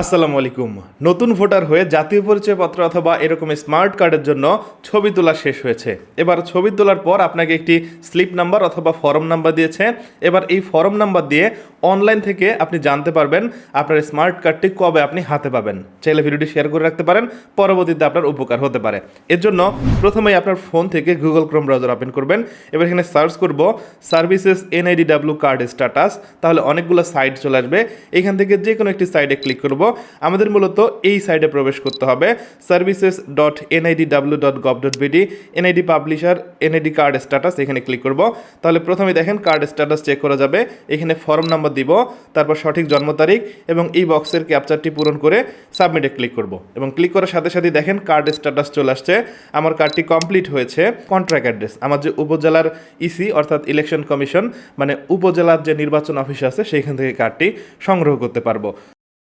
আসসালামু আলাইকুম। নতুন ভোটার হয়ে জাতীয় পরিচয়পত্র অথবা এরকম স্মার্ট কার্ডের জন্য ছবি তোলা শেষ হয়েছে। এবার ছবি তোলার পর আপনাকে একটি স্লিপ নাম্বার অথবা ফর্ম নাম্বার দিয়েছে। এবার এই ফর্ম নাম্বার দিয়ে অনলাইন থেকে আপনি জানতে পারবেন আপনার স্মার্ট কার্ডটি কবে আপনি হাতে পাবেন। চাইলে ভিডিওটি শেয়ার করে রাখতে পারেন, পরবর্তীতে আপনার উপকার হতে পারে। এর জন্য প্রথমেই আপনার ফোন থেকে গুগল ক্রোম ব্রাউজার ওপেন করবেন। এবার এখানে সার্চ করব সার্ভিসেস এনআইডিডাব্লিউ কার্ড স্ট্যাটাস। তাহলে অনেকগুলো সাইট চলে আসবে। এখান থেকে যে কোনো একটি সাইটে ক্লিক করব। আমাদের মূলত এই সাইটে প্রবেশ করতে হবে। Services dot NID W dot gov dot BD NID publisher NID card status এখানে ক্লিক করব। তাহলে প্রথমে দেখেন কার্ড স্ট্যাটাস চেক করা যাবে। এখানে ফর্ম নাম্বার দিব, তারপর সঠিক জন্ম তারিখ এবং এই বক্সের ক্যাপচারটি পূরণ করে সাবমিটে ক্লিক করব। এবং ক্লিক করার সাথে সাথে দেখেন কার্ড স্ট্যাটাস চলে আসছে। আমার কার্ডটি কমপ্লিট হয়েছে। কন্ট্রাক্ট অ্যাড্রেস আমার যে উপজেলার ইসি অর্থাৎ ইলেকশন কমিশন মানে উপজেলার যে নির্বাচন অফিস আছে, সেইখান থেকে কার্ডটি সংগ্রহ করতে পারব।